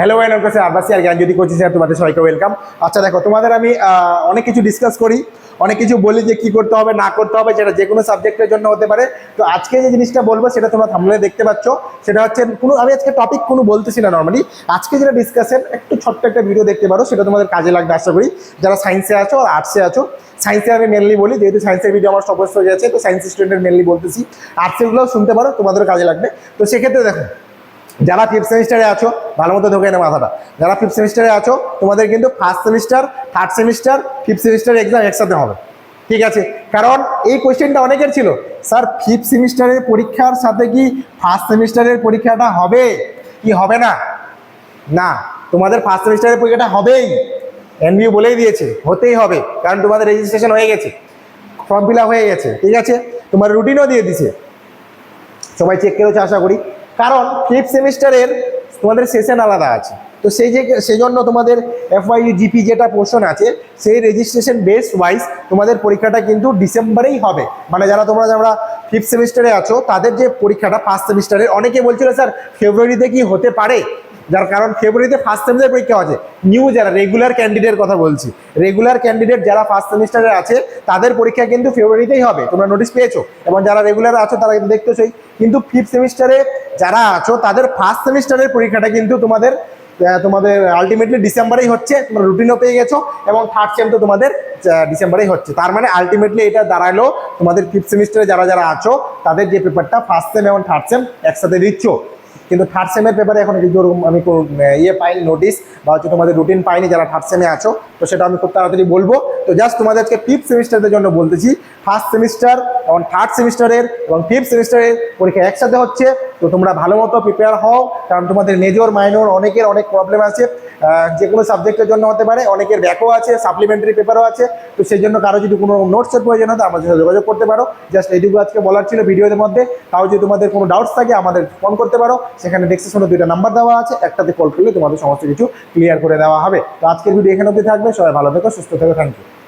Hello when কাছে আব্বাসি আর জ্ঞান যদি করছি স্যার তোমাদের সবাইকে ওয়েলকাম আচ্ছা দেখো, তোমাদের আমি অনেক কিছু ডিসকাস করি, অনেক কিছু বলি যে কি করতে হবে, না করতে হবে, যেটা যে কোনো সাবজেক্টের জন্য হতে পারে। তো আজকে যে জিনিসটা বলব, সেটা তোমরা থামলে দেখতে পাচ্ছ। সেটা হচ্ছে, কোনো, আমি আজকে টপিক কোনো বলতেছি না নর্মালি আজকে যেটা ডিসকাশন একটু ছোট্ট একটা ভিডিও দেখতে পারো, সেটা তোমাদের কাজে লাগবে, আশা করি। যারা সায়েন্সে আছো আর আর্টসে আছো সায়েন্সে আমি মেনলি বলি, যেহেতু সায়েন্সের ভিডিও আমার সবস্ত হয়ে গেছে, তো সায়েন্স স্টুডেন্টের মেনলি বলতেছি। আর্টসেরগুলোও শুনতে পারো তোমাদের কাজে লাগবে। তো সেক্ষেত্রে দেখো যারা ফিফথ সেমিস্টারে আছো, ভালো মতো ঢোকে না মাথাটা। যারা ফিফথ সেমিস্টারে আছো, তোমাদের কিন্তু first semester third semester fifth semester exam একসাথে হবে। ঠিক আছে? কারণ এই কোয়েশ্চেনটা অনেকের ছিল, স্যার ফিফথ সেমিস্টারের পরীক্ষার সাথে কি ফার্স্ট সেমিস্টারের পরীক্ষাটা হবে? কি হবে না? না, তোমাদের ফার্স্ট সেমিস্টারের পরীক্ষাটা হবেই। এনবিউ বলেই দিয়েছে, হতেই হবে, কারণ তোমাদের রেজিস্ট্রেশন হয়ে গেছে। ফর্ম ফিল হয়ে গেছে, ঠিক আছে? তোমার রুটিনও দিয়ে দিছে। সবাই চেক করেছে, আশা করি। কারণ ফিফথ সেমিস্টারের তোমাদের সেশন আলাদা আছে। তো সেই যে সেই জন্য তোমাদের এফওয়াই জিপি যেটা পোর্শন আছে, সেই রেজিস্ট্রেশন বেস ওয়াইজ তোমাদের পরীক্ষাটা কিন্তু ডিসেম্বরেই হবে। মানে যারা তোমরা যারা ফিফথ সেমিস্টারে আছো, তাদের যে পরীক্ষাটা ফার্স্ট সেমিস্টারের, অনেকে বলছিল, স্যার, ফেব্রুয়ারিতে কি হতে পারে? যার কারণ ফেব্রুয়ারিতে ফার্স্ট সেমিস্টার পরীক্ষা আছে। নিউ যারা রেগুলার ক্যান্ডিডেট কথা বলছি। রেগুলার ক্যান্ডিডেট যারা ফার্স্ট সেমিস্টারে আছে, তাদের পরীক্ষা কিন্তু ফেব্রুয়ারিতেই হবে। তোমরা নোটিশ পেয়েছ? এবং যারা রেগুলার আছো, তারা কিন্তু দেখতেছোই। কিন্তু ফিফথ সেমিস্টারে যারা আছো, তাদের ফার্স্ট সেমিস্টারের পরীক্ষাটা কিন্তু তোমাদের তোমাদের আলটিমেটলি ডিসেম্বরেই হচ্ছে, তোমরা রুটিনও পেয়ে গেছো এবং থার্ড সেম তো তোমাদের ডিসেম্বরেই হচ্ছে। তার মানে আলটিমেটলি এটা দাঁড়াল তোমাদের ফিফথ সেমিস্টারে যারা যারা আছো, তাদের যে পেপারটা ফার্স্ট সেম এবং থার্ড সেম একসাথে দিচ্ছ। কিন্তু থার্ড সেমের পেপারে এখন ওরকম আমি ইয়ে পাইনি নোটিশ বা হচ্ছে তোমাদের রুটিন পাইনি যারা থার্ড সেমে আছো, তো সেটা আমি খুব তাড়াতাড়ি বলব। তো জাস্ট তোমাদের আজকে ফিফথ সেমিস্টারের জন্য বলতেছি। ফার্স্ট সেমিস্টার এবং থার্ড সেমিস্টারের এবং ফিফথ সেমিস্টারের পরীক্ষা একসাথে হচ্ছে। তো তোমরা ভালো মতো প্রিপেয়ার হও, কারণ তোমাদের মেজর মাইনর অনেকের অনেক প্রবলেম আছে। যে কোনো সাবজেক্টের জন্য হতে পারে, অনেকের ব্যাকও আছে সাপ্লিমেন্টারি পেপারও আছে। তো সেই জন্য কারও যদি কোনো নোটসের প্রয়োজন হয় আমাদের সাথে যোগাযোগ করতে পারো। জাস্ট এইটুকু আজকে বলার ছিল ভিডিওর মধ্যে। তাও যদি তোমাদের কোনো ডাউটস থাকে, আমাদের ফোন করতে পারো। সেখানে ডেক্সেশনে দুইটা নাম্বার দেওয়া আছে। একটাতে কল করলে তোমাদের সমস্ত কিছু ক্লিয়ার করে দেওয়া হবে। তো আজকের ভিডিও এখানে অবধি থাকবে। সবাই ভালো থেকো, সুস্থ থেকো থ্যাংক ইউ